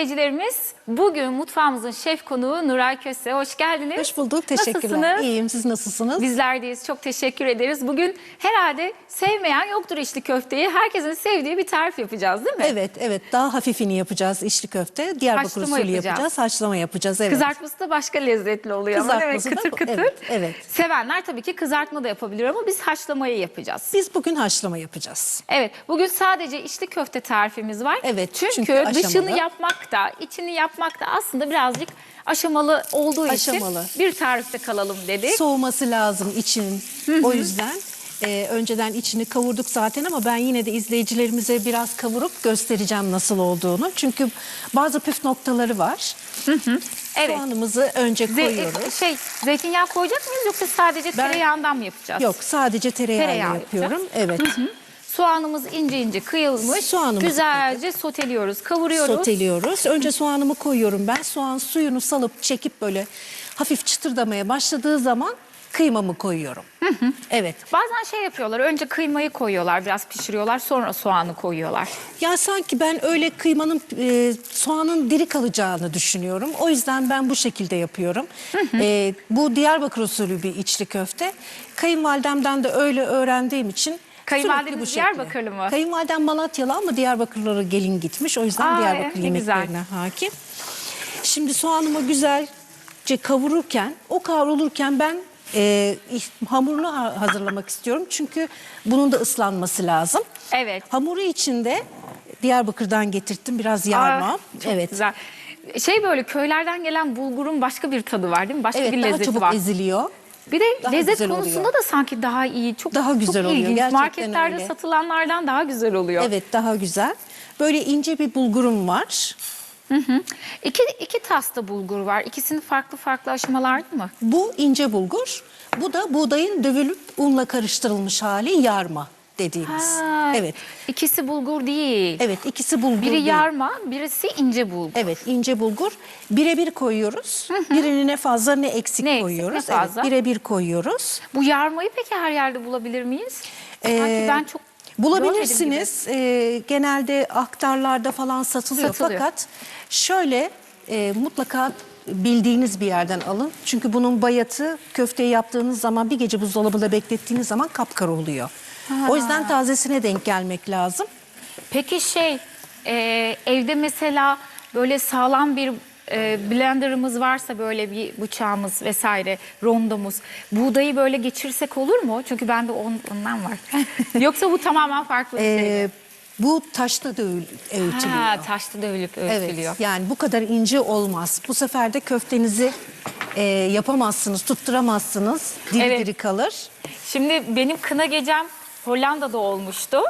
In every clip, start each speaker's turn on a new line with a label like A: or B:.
A: izleyicilerimiz bugün mutfağımızın şef konuğu Nuray Köse. Hoş geldiniz.
B: Hoş bulduk. Teşekkürler.
A: Nasılsınız?
B: İyiyim. Siz nasılsınız?
A: Bizler deyiz. Çok teşekkür ederiz. Bugün herhalde sevmeyen yoktur içli köfteyi. Herkesin sevdiği bir tarif yapacağız değil mi?
B: Evet, evet. Daha hafifini yapacağız içli köfte. Diyarbakır
A: Haşlama
B: usulü
A: yapacağız.
B: yapacağız. Haşlama yapacağız. Evet.
A: Kızartması da başka lezzetli oluyor ama?
B: Kızartması da
A: Kıtır
B: bu,
A: kıtır.
B: evet, evet.
A: Sevenler tabii ki kızartma da yapabilir ama biz haşlamayı yapacağız.
B: Biz bugün haşlama yapacağız.
A: Evet, bugün sadece içli köfte tarifimiz var.
B: Evet,
A: çünkü,
B: çünkü
A: dışını yapmak da, içini yapmak da aslında birazcık aşamalı olduğu
B: Aşamalı.
A: için bir tarifte kalalım dedik.
B: Soğuması lazım için. O yüzden e, önceden içini kavurduk zaten ama ben yine de izleyicilerimize biraz kavurup göstereceğim nasıl olduğunu. Çünkü bazı püf noktaları var.
A: Evet.
B: Soğanımızı önce
A: Ze-
B: koyuyoruz.
A: şey, zeytinyağı koyacak mıyız yoksa sadece
B: Ben-
A: tereyağından mı yapacağız?
B: Yok, sadece tereyağıyla
A: Tereyağı
B: yapıyorum. Evet.
A: Soğanımız ince ince kıyılmış.
B: Soğanımızı
A: Güzelce soteliyoruz, kavuruyoruz.
B: soteliyoruz. Önce soğanımı koyuyorum ben. Soğan suyunu salıp çekip böyle hafif çıtırdamaya başladığı zaman kıymamı koyuyorum. Evet.
A: Bazen şey yapıyorlar, önce kıymayı koyuyorlar, biraz pişiriyorlar, sonra soğanı koyuyorlar.
B: Ya sanki ben öyle kıymanın e, soğanın diri kalacağını düşünüyorum. O yüzden ben bu şekilde yapıyorum. E, bu Diyarbakır usulü bir içli köfte. Kayınvalidemden de öyle öğrendiğim için sürekli bu şekilde.
A: Diyarbakırlı mı?
B: Kayınvalidem Malatyalı ama Diyarbakırlara gelin gitmiş. O yüzden
A: Aa,
B: Diyarbakır
A: ne güzel.
B: yemeklerine hakim. Şimdi soğanımı güzelce kavururken, o kavrulurken ben e, hamurunu ha- hazırlamak istiyorum. Çünkü bunun da ıslanması lazım.
A: Evet.
B: Hamuru içinde Diyarbakır'dan getirttim biraz yarma.
A: Aa, çok
B: evet.
A: güzel. Şey böyle köylerden gelen bulgurun başka bir tadı var değil mi? Başka
B: Evet
A: bir
B: daha
A: lezzeti
B: çabuk
A: var.
B: eziliyor.
A: Bir de
B: Daha
A: lezzet konusunda
B: oluyor.
A: da sanki daha iyi. Çok
B: Daha güzel
A: çok
B: oluyor,
A: ilginç.
B: gerçekten
A: Marketlerde
B: öyle.
A: satılanlardan daha güzel oluyor.
B: Evet daha güzel. Böyle ince bir bulgurum var.
A: İki, iki tasta bulgur var. İkisinin farklı farklı aşamalarda mı?
B: Bu ince bulgur. Bu da buğdayın dövülüp unla karıştırılmış hali yarma dediğimiz.
A: Ha,
B: Evet.
A: İkisi bulgur değil.
B: Evet ikisi bulgur
A: Biri
B: değil.
A: yarma, birisi ince bulgur.
B: Evet ince bulgur. Birebir koyuyoruz. Birine ne fazla ne eksik
A: Ne eksik,
B: koyuyoruz.
A: ne fazla?
B: Evet birebir koyuyoruz.
A: Bu yarmayı peki her yerde bulabilir miyiz?
B: Ee,
A: Sanki ben çok
B: Bulabilirsiniz. Ee, genelde aktarlarda falan satılıyor.
A: Satılıyor.
B: Fakat şöyle e, mutlaka bildiğiniz bir yerden alın. Çünkü bunun bayatı köfteyi yaptığınız zaman bir gece buzdolabında beklettiğiniz zaman kapkara oluyor. O yüzden tazesine denk gelmek lazım.
A: Peki şey e, evde mesela böyle sağlam bir e, blenderımız varsa böyle bir bıçağımız vesaire rondomuz buğdayı böyle geçirsek olur mu? Çünkü bende on, ondan var. Yoksa bu tamamen farklı bir şey.
B: Ee, bu taşta da öğ- öğütülüyor.
A: Ha, taşta dövülüp
B: Evet
A: öğütülüyor.
B: yani bu kadar ince olmaz. Bu sefer de köftenizi e, yapamazsınız, tutturamazsınız. Diri
A: Evet.
B: diri kalır.
A: Şimdi benim kına gecem Hollanda'da olmuştu.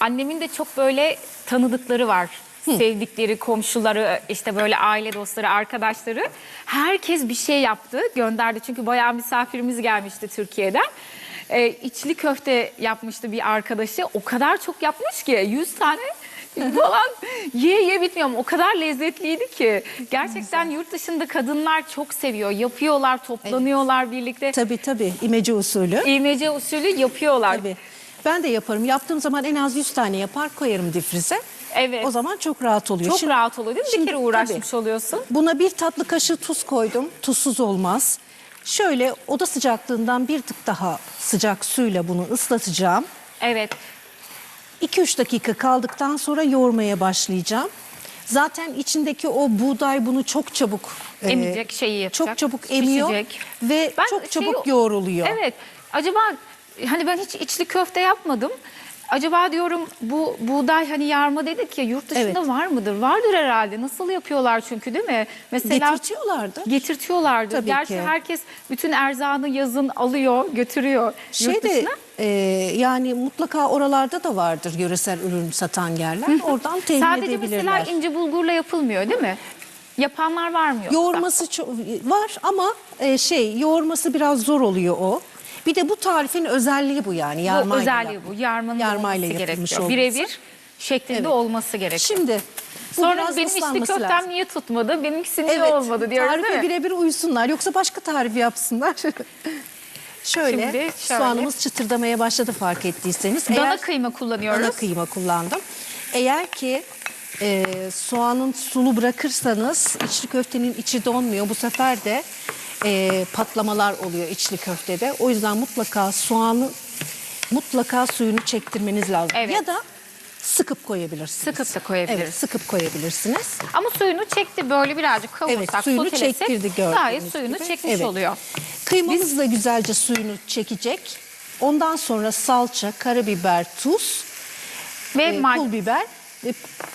A: Annemin de çok böyle tanıdıkları var. Sevdikleri, komşuları, işte böyle aile dostları, arkadaşları. Herkes bir şey yaptı, gönderdi. Çünkü bayağı misafirimiz gelmişti Türkiye'den. Ee, içli köfte yapmıştı bir arkadaşı. O kadar çok yapmış ki 100 tane falan ye ye bitmiyor ama o kadar lezzetliydi ki. Gerçekten yurt dışında kadınlar çok seviyor. Yapıyorlar, toplanıyorlar birlikte.
B: Tabii tabii imece usulü.
A: İğmece usulü yapıyorlar.
B: Tabii. Ben de yaparım. Yaptığım zaman en az 100 tane yapar koyarım difrize.
A: Evet.
B: O zaman çok rahat oluyor.
A: Çok
B: Şimdi
A: rahat oluyor değil mi? Bir
B: şimdi
A: kere uğraşmış oluyorsun.
B: Buna bir tatlı kaşığı tuz koydum. Tuzsuz olmaz. Şöyle oda sıcaklığından bir tık daha sıcak suyla bunu ıslatacağım.
A: Evet.
B: 2-3 dakika kaldıktan sonra yoğurmaya başlayacağım. Zaten içindeki o buğday bunu çok çabuk e,
A: Emecek şeyi yapacak.
B: Çok çabuk emiyor
A: pişecek.
B: ve
A: Ben
B: çok
A: şeyi-
B: çabuk yoğruluyor.
A: Evet. Acaba hani ben hiç içli köfte yapmadım. Acaba diyorum bu buğday hani yarma dedik ya yurt dışında
B: Evet.
A: var mıdır? Vardır herhalde. Nasıl yapıyorlar çünkü değil mi? Mesela
B: Getirtiyorlardı.
A: Getirtiyorlardı.
B: Tabii
A: Gerçi
B: ki.
A: herkes bütün erzağını yazın alıyor, götürüyor
B: Şey
A: yurt
B: de
A: dışına.
B: e, yani mutlaka oralarda da vardır yöresel ürün satan yerler. Oradan temin
A: Sadece
B: edebilirler.
A: mesela ince bulgurla yapılmıyor değil mi? Yapanlar var mı yoksa?
B: Yoğurması var ama e, şey yoğurması biraz zor oluyor o. Bir de bu tarifin özelliği bu yani
A: Bu
B: yarmayla.
A: özelliği bu. Yarmanın
B: Yarmayla
A: olması
B: yapılmış
A: gerekiyor. Birebir şeklinde
B: Evet.
A: olması gerekiyor.
B: Şimdi bu
A: Sonra benim içli köftem
B: lazım.
A: niye tutmadı? Benimkisi niye
B: Evet,
A: olmadı diyoruz
B: tarife
A: değil mi?
B: birebir uysunlar yoksa başka tarif yapsınlar. şöyle,
A: Şimdi şöyle.
B: soğanımız çıtırdamaya başladı fark ettiyseniz.
A: Dana
B: Eğer-
A: kıyma kullanıyoruz.
B: Dana kıyma kullandım. Eğer ki e, soğanın sulu bırakırsanız içli köftenin içi donmuyor. Bu sefer de e, patlamalar oluyor içli köftede. O yüzden mutlaka soğanı mutlaka suyunu çektirmeniz lazım.
A: Evet.
B: Ya da sıkıp koyabilirsiniz.
A: Sıkıp da koyabiliriz.
B: Evet, sıkıp koyabilirsiniz.
A: Ama suyunu çekti böyle birazcık kavursak,
B: Evet, suyunu
A: sotelesek
B: çektirdi gördüğünüz
A: gayet suyunu
B: gibi.
A: çekmiş
B: Evet.
A: oluyor.
B: Kıymamız da güzelce suyunu çekecek. Ondan sonra salça, karabiber, tuz,
A: Ve
B: e, pul biber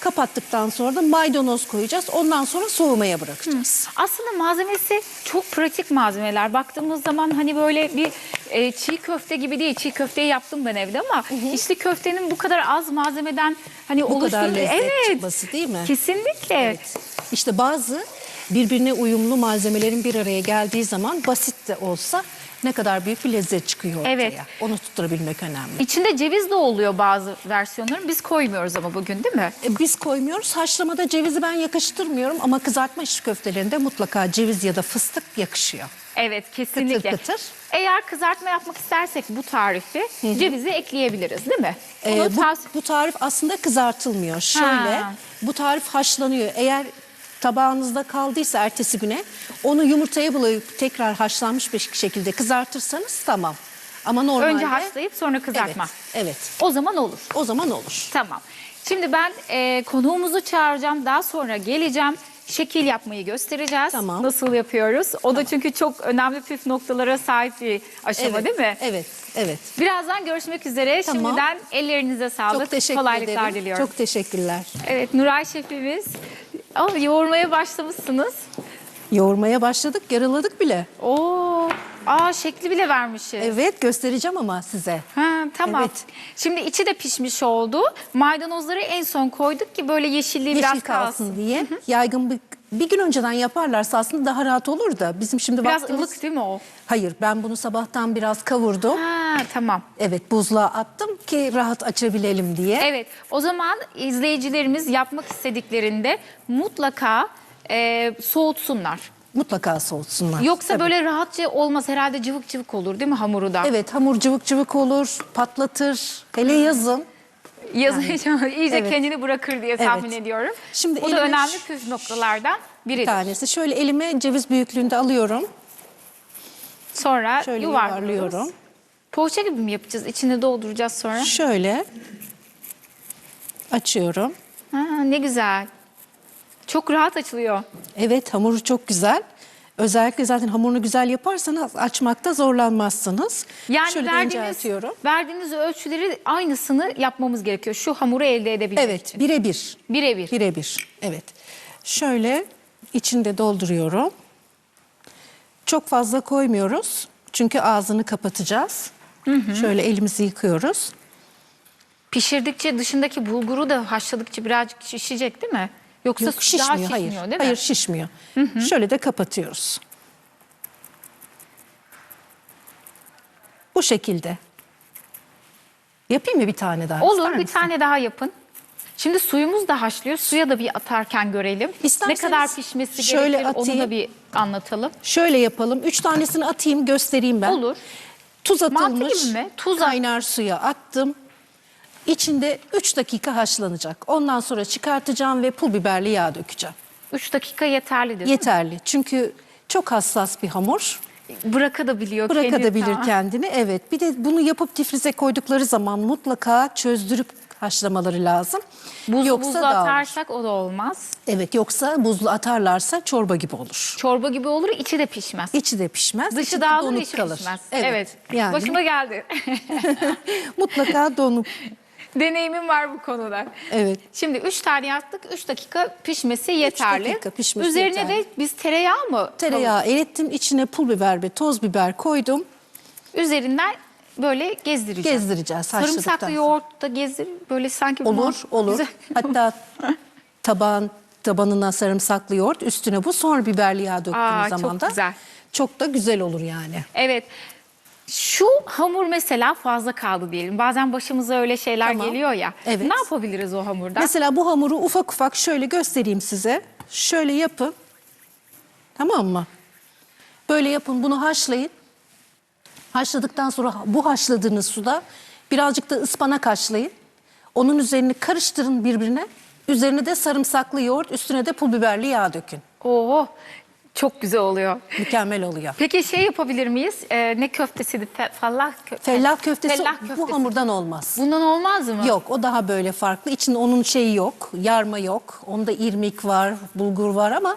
B: kapattıktan sonra da maydanoz koyacağız. Ondan sonra soğumaya bırakacağız.
A: Aslında malzemesi çok pratik malzemeler. Baktığımız zaman hani böyle bir e, çiğ köfte gibi değil. Çiğ köfteyi yaptım ben evde ama içli köftenin bu kadar az malzemeden hani
B: Bu kadar lezzet
A: evet,
B: çıkması değil mi?
A: Kesinlikle.
B: İşte bazı birbirine uyumlu malzemelerin bir araya geldiği zaman basit de olsa ne kadar büyük bir lezzet çıkıyor ortaya.
A: Evet.
B: Onu tutturabilmek önemli.
A: İçinde ceviz de oluyor bazı versiyonların. Biz koymuyoruz ama bugün değil mi?
B: E, Biz koymuyoruz. Haşlamada cevizi ben yakıştırmıyorum ama kızartma içli köftelerinde mutlaka ceviz ya da fıstık yakışıyor.
A: Evet kesinlikle.
B: Kıtır kıtır.
A: Eğer kızartma yapmak istersek bu tarifi cevizi ekleyebiliriz değil mi?
B: Ee, bu, bu tarif aslında kızartılmıyor. Şöyle
A: Ha.
B: bu tarif haşlanıyor. Eğer tabağınızda kaldıysa ertesi güne onu yumurtaya bulayıp tekrar haşlanmış bir şekilde kızartırsanız tamam. Ama normalde
A: Önce haşlayıp sonra kızartma.
B: Evet, evet.
A: O zaman olur.
B: O zaman olur.
A: Tamam. Şimdi ben e, konuğumuzu çağıracağım. Daha sonra geleceğim. Şekil yapmayı göstereceğiz.
B: Tamam.
A: Nasıl yapıyoruz? O da çünkü çok önemli püf noktalara sahip bir aşama
B: evet.
A: değil mi?
B: Evet, evet.
A: Birazdan görüşmek üzere.
B: Tamam.
A: Şimdiden ellerinize sağlık.
B: Çok teşekkür
A: Kolaylıklar
B: ederim.
A: diliyorum.
B: Çok teşekkürler.
A: Evet Nuray şefimiz. Oh, yoğurmaya başlamışsınız.
B: Yoğurmaya başladık, yarıladık bile.
A: Oo, aa şekli bile vermişiz.
B: Evet, göstereceğim ama size.
A: Ha, tamam.
B: Evet.
A: Şimdi içi de pişmiş oldu. Maydanozları en son koyduk ki böyle yeşilliği
B: Yeşil
A: biraz
B: kalsın
A: kalsın.
B: diye. Yaygın bir, bir gün önceden yaparlarsa aslında daha rahat olur da bizim şimdi
A: Biraz
B: vaktimiz...
A: ılık değil mi o?
B: Hayır, ben bunu sabahtan biraz kavurdum.
A: Ha, tamam.
B: Evet buzluğa attım ki rahat açabilelim diye.
A: Evet o zaman izleyicilerimiz yapmak istediklerinde mutlaka e, soğutsunlar.
B: Mutlaka soğutsunlar.
A: Yoksa
B: Tabii.
A: böyle rahatça olmaz herhalde cıvık cıvık olur değil mi hamuru da?
B: Evet hamur cıvık cıvık olur, patlatır. Hele yazın.
A: Yazın iyice
B: Evet.
A: kendini bırakır diye tahmin
B: Evet.
A: ediyorum.
B: Şimdi
A: Bu da
B: elime
A: önemli
B: şu-
A: püf noktalardan
B: Bir
A: biridir.
B: tanesi. Şöyle elime ceviz büyüklüğünde alıyorum.
A: Sonra
B: Şöyle
A: yuvarlıyoruz.
B: yuvarlıyorum.
A: Poğaça gibi mi yapacağız? İçine dolduracağız sonra.
B: Şöyle açıyorum.
A: Ha, ne güzel. Çok rahat açılıyor.
B: Evet hamuru çok güzel. Özellikle zaten hamurunu güzel yaparsanız açmakta zorlanmazsınız.
A: Yani
B: Şöyle
A: verdiğiniz, verdiğiniz ölçüleri aynısını yapmamız gerekiyor. Şu hamuru elde edebilmek
B: Evet
A: için.
B: birebir.
A: Birebir.
B: Birebir. Evet. Şöyle içinde dolduruyorum. Çok fazla koymuyoruz. Çünkü ağzını kapatacağız. Şöyle elimizi yıkıyoruz.
A: Pişirdikçe dışındaki bulguru da haşladıkça birazcık şişecek değil mi? Yoksa
B: Yok
A: daha
B: şişmiyor.
A: şişmiyor
B: Hayır.
A: değil mi?
B: Hayır şişmiyor. Şöyle de kapatıyoruz. Bu şekilde. Yapayım mı bir tane daha?
A: Olur
B: İster
A: bir
B: misin?
A: tane daha yapın. Şimdi suyumuz da haşlıyor. Suya da bir atarken görelim.
B: İsterseniz
A: ne kadar pişmesi
B: şöyle
A: gerekir onu da
B: atayım.
A: bir anlatalım.
B: Şöyle yapalım. Üç tanesini atayım göstereyim ben.
A: Olur.
B: Tuz
A: Mantı
B: atılmış.
A: gibi mi? Tuz
B: kaynar suya attım. İçinde 3 dakika haşlanacak. Ondan sonra çıkartacağım ve pul biberli yağ dökeceğim.
A: 3 dakika yeterlidir.
B: Yeterli. Çünkü çok hassas bir hamur.
A: Bırakabiliyor.
B: Bırakabilir
A: kendini.
B: kendini. Evet. Bir de bunu yapıp difrize koydukları zaman mutlaka çözdürüp haşlamaları lazım.
A: Buz,
B: yoksa
A: buzlu atarsak o da olmaz.
B: Evet yoksa buzlu atarlarsa çorba gibi olur.
A: Çorba gibi olur, içi de pişmez.
B: İçi de pişmez.
A: Dışı
B: de
A: dağılır,
B: donuk
A: içi
B: kalır.
A: pişmez.
B: Evet.
A: Evet.
B: Yani
A: Başıma geldi.
B: mutlaka donuk.
A: Deneyimim var bu konuda.
B: Evet.
A: Şimdi 3 tane yaptık. 3 dakika pişmesi yeterli.
B: dakika pişmesi
A: Üzerine
B: yeterli.
A: de biz tereyağı mı?
B: Tereyağı erittim. içine pul biber ve toz biber koydum.
A: Üzerinden böyle gezdireceğiz.
B: Gezdireceğiz haşladıktan
A: Sarımsaklı
B: sonra.
A: yoğurt da gezdir. Böyle sanki
B: Olur,
A: bunlar
B: olur.
A: güzel.
B: Hatta taban tabanına sarımsaklı yoğurt, üstüne bu sonra biberli yağ döktüğünüz
A: Aa, çok
B: zaman da
A: güzel.
B: çok da güzel olur yani.
A: Evet. Şu hamur mesela fazla kaldı diyelim. Bazen başımıza öyle şeyler
B: Tamam.
A: geliyor ya.
B: Evet.
A: Ne yapabiliriz o hamurdan?
B: Mesela bu hamuru ufak ufak şöyle göstereyim size. Şöyle yapın. Tamam mı? Böyle yapın bunu haşlayın. Haşladıktan sonra bu haşladığınız suda birazcık da ıspanak haşlayın. Onun üzerini karıştırın birbirine. Üzerine de sarımsaklı yoğurt, üstüne de pul biberli yağ dökün.
A: Oo, çok güzel oluyor.
B: Mükemmel oluyor.
A: Peki şey yapabilir miyiz? Ee, ne köftesiydi? Fe- fallah köftesi.
B: Fellah köftesi,
A: Fellah
B: bu
A: köftesi.
B: hamurdan olmaz.
A: Bundan olmaz mı?
B: Yok o daha böyle farklı. İçinde onun şeyi yok. Yarma yok. Onda irmik var, bulgur var ama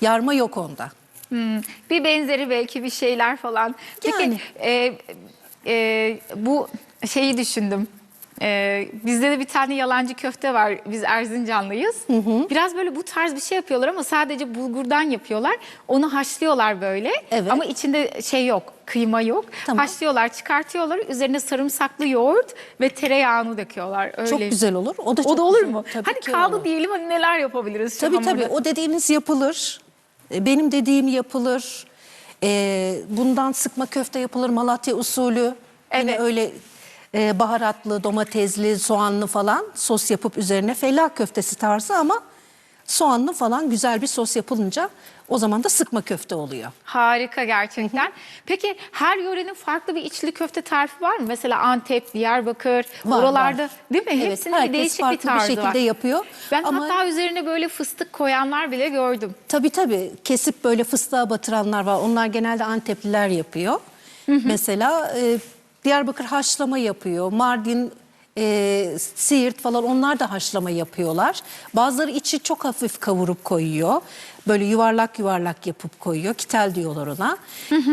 B: yarma yok onda.
A: Hmm, bir benzeri belki bir şeyler falan. Peki
B: Yani.
A: e, e, bu şeyi düşündüm. E, bizde de bir tane yalancı köfte var. Biz Erzincanlıyız. Biraz böyle bu tarz bir şey yapıyorlar ama sadece bulgurdan yapıyorlar. Onu haşlıyorlar böyle.
B: Evet.
A: Ama içinde şey yok, kıyma yok.
B: Tamam.
A: Haşlıyorlar, çıkartıyorlar. Üzerine sarımsaklı yoğurt ve tereyağını döküyorlar. Öyle.
B: Çok güzel olur. O da,
A: O
B: çok
A: da olur
B: güzel.
A: mu?
B: Tabii
A: Hadi kaldı
B: olur.
A: diyelim hani neler yapabiliriz
B: Tabii tabii o dediğiniz yapılır. E, Benim dediğim yapılır. E, bundan sıkma köfte yapılır Malatya usulü. Yine
A: Evet.
B: öyle e, baharatlı, domatesli, soğanlı falan sos yapıp üzerine fellah köftesi tarzı ama soğanlı falan güzel bir sos yapılınca o zaman da sıkma köfte oluyor.
A: Harika gerçekten. Peki her yörenin farklı bir içli köfte tarifi var mı? Mesela Antep, Diyarbakır,
B: Var,
A: oralarda
B: var.
A: değil mi?
B: Evet,
A: Hepsinin bir değişik bir
B: farklı bir
A: tarzı
B: şekilde
A: var.
B: yapıyor.
A: Ben
B: Ama-
A: hatta üzerine böyle fıstık koyanlar bile gördüm.
B: Tabii tabii kesip böyle fıstığa batıranlar var. Onlar genelde Antepliler yapıyor. Mesela e, Diyarbakır haşlama yapıyor. Mardin, e, Siirt falan onlar da haşlama yapıyorlar. Bazıları içi çok hafif kavurup koyuyor. Böyle yuvarlak yuvarlak yapıp koyuyor. Kitel diyorlar ona.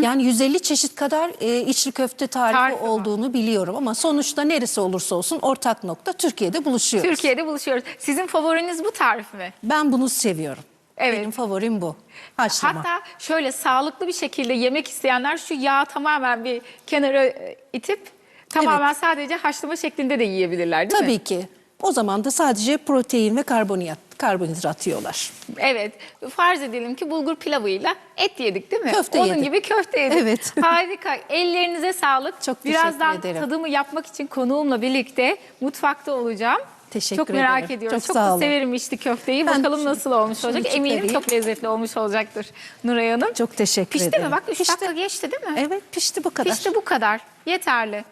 B: Yani 150 çeşit kadar e, içli köfte tarifi,
A: Tarifi var.
B: olduğunu biliyorum. Ama sonuçta neresi olursa olsun ortak nokta Türkiye'de buluşuyoruz.
A: Türkiye'de buluşuyoruz. Sizin favoriniz bu tarif mi?
B: Ben bunu seviyorum.
A: Evet.
B: Benim favorim bu. Haşlama.
A: Hatta şöyle sağlıklı bir şekilde yemek isteyenler şu yağı tamamen bir kenara e, itip tamamen sadece haşlama şeklinde de yiyebilirler değil mi?
B: Tabii ki. O zaman da sadece protein ve karbonhidrat, karbonhidrat yiyorlar.
A: Evet. Farz edelim ki bulgur pilavıyla et yedik değil mi?
B: Köfte
A: Onun
B: yedik.
A: gibi köfte yedik.
B: Evet.
A: Harika. Ellerinize sağlık.
B: Çok teşekkür
A: Birazdan
B: ederim.
A: tadımı yapmak için konuğumla birlikte mutfakta olacağım.
B: Teşekkür
A: Çok merak
B: ederim.
A: ediyorum.
B: Çok
A: Çok, da severim içli köfteyi.
B: Ben
A: Bakalım nasıl olmuş olacak. Eminim
B: çıkarayım.
A: çok lezzetli olmuş olacaktır Nuray Hanım.
B: Çok teşekkür
A: Pişti
B: ederim.
A: mi? Bak 3
B: Pişti.
A: dakika geçti değil mi?
B: Evet pişti bu kadar.
A: Pişti bu kadar. Yeterli.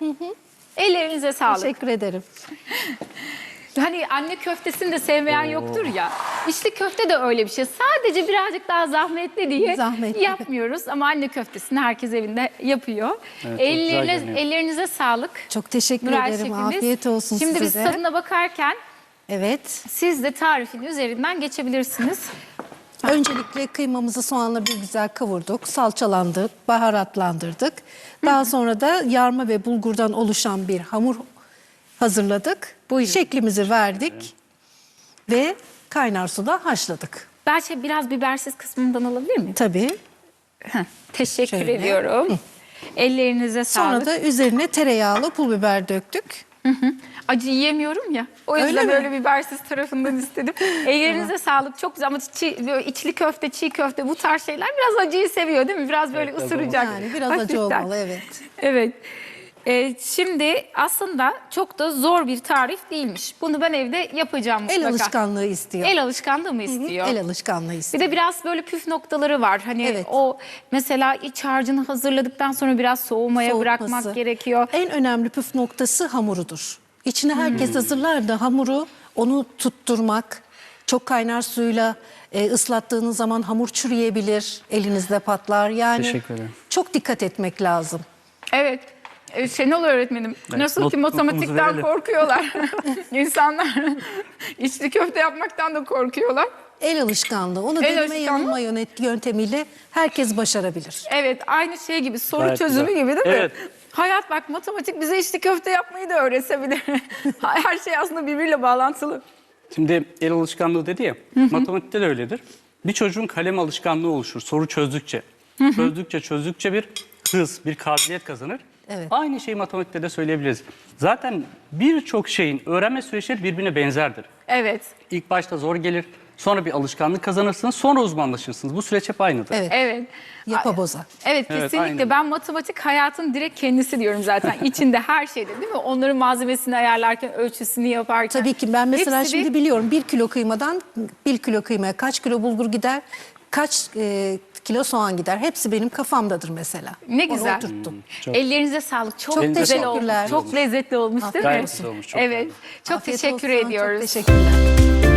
A: Ellerinize sağlık.
B: Teşekkür ederim.
A: Hani anne köftesini de sevmeyen yoktur ya. İçli köfte de öyle bir şey. Sadece birazcık daha zahmetli diye
B: Zahmetli.
A: yapmıyoruz ama anne köftesini herkes evinde yapıyor.
C: güzel
A: Ellerine,
C: görünüyor.
A: ellerinize sağlık.
B: Çok teşekkür
A: Nuray
B: ederim.
A: şefimiz.
B: Afiyet olsun
A: Şimdi
B: size
A: biz
B: de.
A: tadına bakarken
B: Evet.
A: siz de tarifin üzerinden geçebilirsiniz.
B: Öncelikle kıymamızı soğanla bir güzel kavurduk. Salçalandık, baharatlandırdık. Daha sonra da yarma ve bulgurdan oluşan bir hamur hazırladık.
A: Buyurun.
B: Şeklimizi verdik. Ve kaynar suda haşladık.
A: Ben şey biraz bibersiz kısmından alabilir miyim?
B: Tabii.
A: Heh, teşekkür
B: Şöyle.
A: ediyorum. Ellerinize
B: Sonra
A: sağlık.
B: da üzerine tereyağlı pul biber döktük.
A: Acı yiyemiyorum ya. O
B: Öyle
A: yüzden
B: mi?
A: böyle bibersiz tarafından istedim. Ellerinize sağlık. Çok güzel ama çiğ, böyle içli köfte, çiğ köfte bu tarz şeyler biraz acıyı seviyor değil mi? Biraz böyle
C: Evet, biraz
A: ısıracak.
B: Yani biraz acı
A: hafiften.
B: olmalı evet.
A: Evet. Ee, şimdi aslında çok da zor bir tarif değilmiş. Bunu ben evde yapacağım mutlaka.
B: El alışkanlığı istiyor.
A: El alışkanlığı mı istiyor?
B: El alışkanlığı
A: Bir
B: istiyor.
A: de biraz böyle püf noktaları var. Hani
B: Evet.
A: o mesela iç harcını hazırladıktan sonra biraz soğumaya
B: Soğutması.
A: bırakmak gerekiyor.
B: En önemli püf noktası hamurudur. İçine herkes
A: Hmm.
B: hazırlar da hamuru onu tutturmak. Çok kaynar suyla e, ıslattığınız zaman hamur çürüyebilir, elinizde patlar. Yani
C: Teşekkür ederim.
B: çok dikkat etmek lazım.
A: Evet. Ee, Şenol öğretmenim
C: Evet,
A: nasıl
C: not-
A: ki matematikten
C: verelim.
A: korkuyorlar. İnsanlar içli köfte yapmaktan da korkuyorlar.
B: El alışkanlığı. Onu
A: El
B: deneme
A: alışkanlığı.
B: yanılma yönet- yöntemiyle herkes başarabilir.
A: Evet aynı şey gibi soru
C: Gayet
A: çözümü
C: güzel.
A: gibi değil mi?
C: Evet.
A: Hayat bak matematik bize içli köfte yapmayı da öğretebilir. Her şey aslında birbiriyle bağlantılı.
C: Şimdi el alışkanlığı dedi ya, matematikte de öyledir. Bir çocuğun kalem alışkanlığı oluşur soru çözdükçe. Çözdükçe çözdükçe bir hız, bir kabiliyet kazanır.
B: Evet.
C: Aynı şeyi matematikte de söyleyebiliriz. Zaten birçok şeyin öğrenme süreçleri birbirine benzerdir.
A: Evet.
C: İlk başta zor gelir, sonra bir alışkanlık kazanırsınız, sonra uzmanlaşırsınız. Bu süreç hep aynıdır.
B: Evet.
A: Evet.
B: Yapa boza.
A: Evet
C: Evet,
A: kesinlikle.
C: aynen.
A: Ben matematik hayatın direkt kendisi diyorum zaten. İçinde her şeyde değil mi? Onların malzemesini ayarlarken, ölçüsünü yaparken.
B: Tabii ki ben mesela
A: Hepsi bir-
B: şimdi biliyorum bir kilo kıymadan bir kilo kıymaya kaç kilo bulgur gider, kaç e, kilo soğan gider. Hepsi benim kafamdadır mesela.
A: Ne
B: Onu
A: güzel.
B: oturttum.
C: Çok-
A: Ellerinize sağlık. Çok,
C: Çok
A: güzel olmuş.
B: teşekkürler.
A: Çok lezzetli olmuş değil mi?
C: Gayet güzel olmuş, çok
A: evet.
C: beğendim.
A: Çok
B: Afiyet
A: teşekkür
B: olsun,
A: ediyoruz.
B: Çok teşekkürler.